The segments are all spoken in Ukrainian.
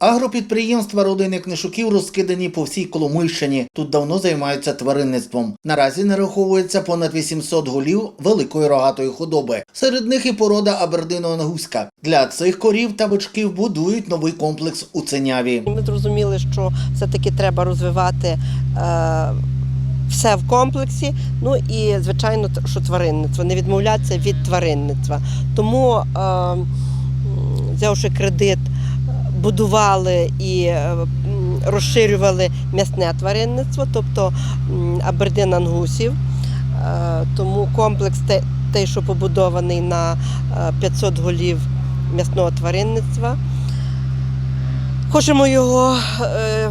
Агропідприємства родини книжуків розкидані по всій Коломийщині. Тут давно займаються тваринництвом. Наразі нараховується понад 800 голів великої рогатої худоби. Серед них і порода абердино-ангуська. Для цих корів та бичків будують новий комплекс у Ценяві. Ми зрозуміли, що все-таки треба розвивати е, все в комплексі. Ну і звичайно, що тваринництво, не відмовлятися від тваринництва. Тому, е, взявши кредит, будували і е, розширювали м'ясне тваринництво, тобто абердин ангусів. Е, Тому комплекс той, що побудований на е, 500 голів м'ясного тваринництва. Хочемо його, е,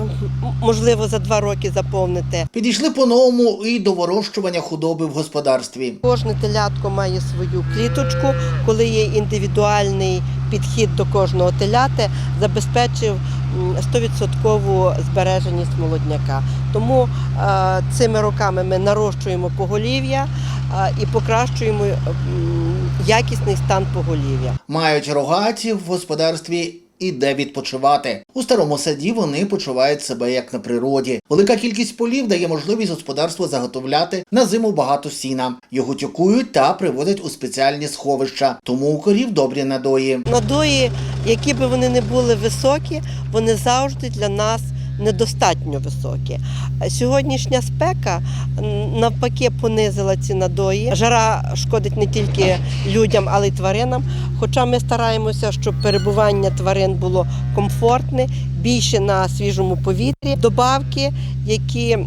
можливо, за два роки заповнити. Підійшли по-новому і до вирощування худоби в господарстві. Кожне телятко має свою кліточку, коли є індивідуальний підхід до кожного теляти, забезпечив м, 100% збереженість молодняка. Тому е, цими роками ми нарощуємо поголів'я е, і покращуємо якісний стан поголів'я. Мають рогаті в господарстві і де відпочивати. У старому саді вони почувають себе як на природі. Велика кількість полів дає можливість господарству заготовляти на зиму багато сіна. Його тюкують та приводять у спеціальні сховища. Тому у корів добрі надої. Надої, які би вони не були високі, вони завжди для нас недостатньо високі. Сьогоднішня спека навпаки понизила ці надої. Жара шкодить не тільки людям, але й тваринам. Хоча ми стараємося, щоб перебування тварин було комфортне, більше на свіжому повітрі. Добавки, які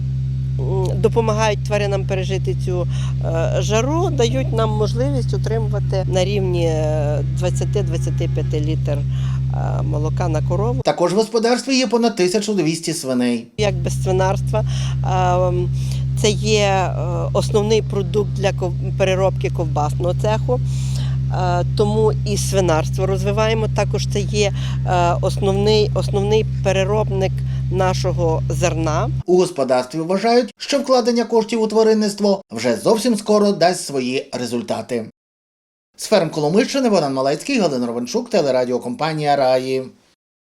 допомагають тваринам пережити цю е, жару, дають нам можливість отримувати на рівні е, 20-25 літр е, молока на корову. Також в господарстві є понад 1200 свиней. Як без свинарства, е, це є е, основний продукт для переробки ковбасного цеху. Е, Тому і свинарство розвиваємо. Також це є е, основний, основний переробник нашого зерна. У господарстві вважають, що вкладення коштів у тваринництво вже зовсім скоро дасть свої результати. З ферм Коломийщини Богдан Малецький, Галина Ровенчук, телерадіокомпанія Раї.